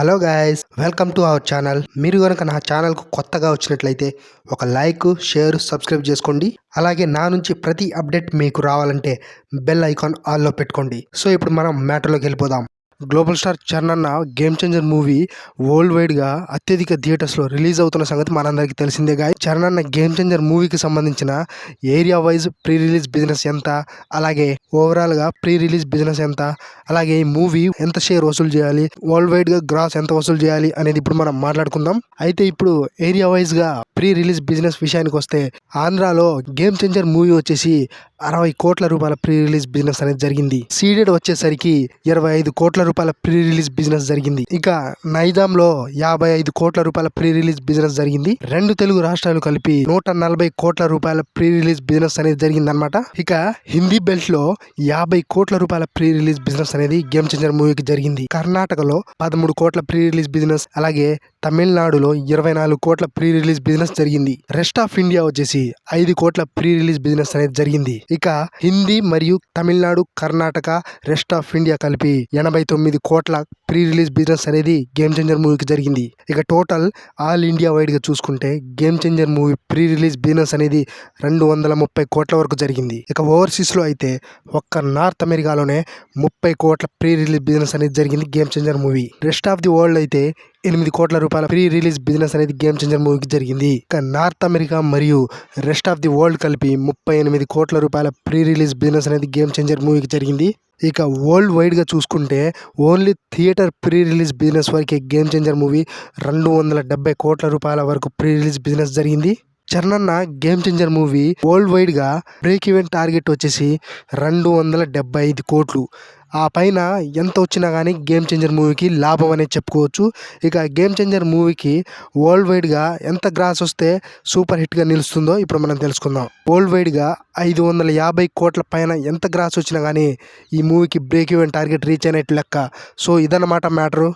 Hello guys welcome to our channel. మీరు కనుక నా ఛానల్కు కొత్తగా వచ్చినట్లయితే ఒక లైక్ షేర్ సబ్స్క్రైబ్ చేసుకోండి. అలాగే నా నుంచి ప్రతి అప్డేట్ మీకు రావాలంటే బెల్ ఐకాన్ ఆల్లో పెట్టుకోండి. సో ఇప్పుడు మనం మ్యాటర్లోకి వెళ్ళిపోదాం. Global star Charan game changer movie world వైడ్గా అత్యధిక థియేటర్స్లో రిలీజ్ అవుతున్న సంగతి మనందరికీ తెలిసిందే గాయ. చరణ్ అన్న గేమ్ చేంజర్ మూవీకి సంబంధించిన area wise pre release business ఎంత? అలాగే ఓవరాల్గా ప్రీ రిలీజ్ బిజినెస్ ఎంత? అలాగే ఈ మూవీ ఎంత షేర్ వసూలు చేయాలి వరల్డ్ వైడ్గా గ్రాస్ ఎంత వసూలు చేయాలి అనేది ఇప్పుడు మనం మాట్లాడుకుందాం. అయితే ఇప్పుడు ఏరియా వైజ్గా ప్రీ రిలీజ్ బిజినెస్ విషయానికి వస్తే ఆంధ్రాలో గేమ్ చేంజర్ మూవీ వచ్చేసి అరవై కోట్ల రూపాయల ప్రీ రిలీజ్ బిజినెస్ అనేది జరిగింది. సీడెడ్ వచ్చేసరికి ఇరవై ఐదు కోట్ల రూపాయల ప్రీ రిలీజ్ బిజినెస్ జరిగింది. ఇక నైజాంలో యాభై ఐదు కోట్ల రూపాయల ప్రీ రిలీజ్ బిజినెస్ జరిగింది. రెండు తెలుగు రాష్ట్రాలు కలిపి నూట నలభై కోట్ల రూపాయల ప్రీ రిలీజ్ బిజినెస్ అనేది జరిగింది అనమాట ఇక హిందీ బెల్ట్లో యాభై కోట్ల రూపాయల ప్రీ రిలీజ్ బిజినెస్ అనేది గేమ్ చేంజర్ మూవీకి జరిగింది. కర్ణాటకలో పదమూడు కోట్ల ప్రీ రిలీజ్ బిజినెస్ అలాగే తమిళనాడులో ఇరవై నాలుగు కోట్ల ప్రీ రిలీజ్ బిజినెస్ జరిగింది. రెస్ట్ ఆఫ్ ఇండియా వచ్చేసి ఐదు కోట్ల ప్రీ రిలీజ్ బిజినెస్ అనేది జరిగింది. ఇక హిందీ మరియు Tamil Nadu Karnataka rest of India కలిపి ఎనభై తొమ్మిది కోట్ల ప్రీ రిలీజ్ బిజినెస్ అనేది గేమ్ చేంజర్ మూవీకి జరిగింది. ఇక టోటల్ ఆల్ ఇండియా వైడ్గా చూసుకుంటే game changer movie pre release business అనేది రెండు వందల ముప్పై కోట్ల వరకు జరిగింది. ఇక ఓవర్సీస్లో అయితే ఒక్క నార్త్ అమెరికాలోనే ముప్పై కోట్ల ప్రీ రిలీజ్ బిజినెస్ అనేది జరిగింది game changer movie rest of the world అయితే ఎనిమిది కోట్ల రూపాయల ప్రీ రిలీజ్ బిజినెస్ అనేది గేమ్ చేంజర్ మూవీకి జరిగింది. ఇక నార్త్ అమెరికా మరియు రెస్ట్ ఆఫ్ ది వరల్డ్ కలిపి ముప్పై ఎనిమిది కోట్ల రూపాయల ప్రీ రిలీజ్ బిజినెస్ అనేది గేమ్ చేంజర్ మూవీకి జరిగింది. ఇక వరల్డ్ వైడ్గా చూసుకుంటే only theatre pre release business వరకే గేమ్ చేంజర్ మూవీ రెండు వందల డెబ్బై కోట్ల రూపాయల వరకు ప్రీ రిలీజ్ బిజినెస్ జరిగింది. చరణన్న గేమ్ చేంజర్ మూవీ వరల్డ్ వైడ్గా బ్రేక్ ఈవెంట్ టార్గెట్ వచ్చేసి రెండు వందల డెబ్బై ఐదు కోట్లు. ఆ పైన ఎంత వచ్చినా కానీ గేమ్ చేంజర్ మూవీకి లాభం అనేది చెప్పుకోవచ్చు. ఇక గేమ్ చేంజర్ మూవీకి వరల్డ్ వైడ్గా ఎంత గ్రాస్ వస్తే సూపర్ హిట్గా నిలుస్తుందో ఇప్పుడు మనం తెలుసుకుందాం. వరల్డ్ వైడ్గా ఐదు వందల యాభై కోట్ల పైన ఎంత గ్రాస్ వచ్చినా కానీ ఈ మూవీకి బ్రేక్ ఈవెన్ టార్గెట్ రీచ్ అయినట్టు లెక్క. సో ఇదన్నమాట మ్యాటరు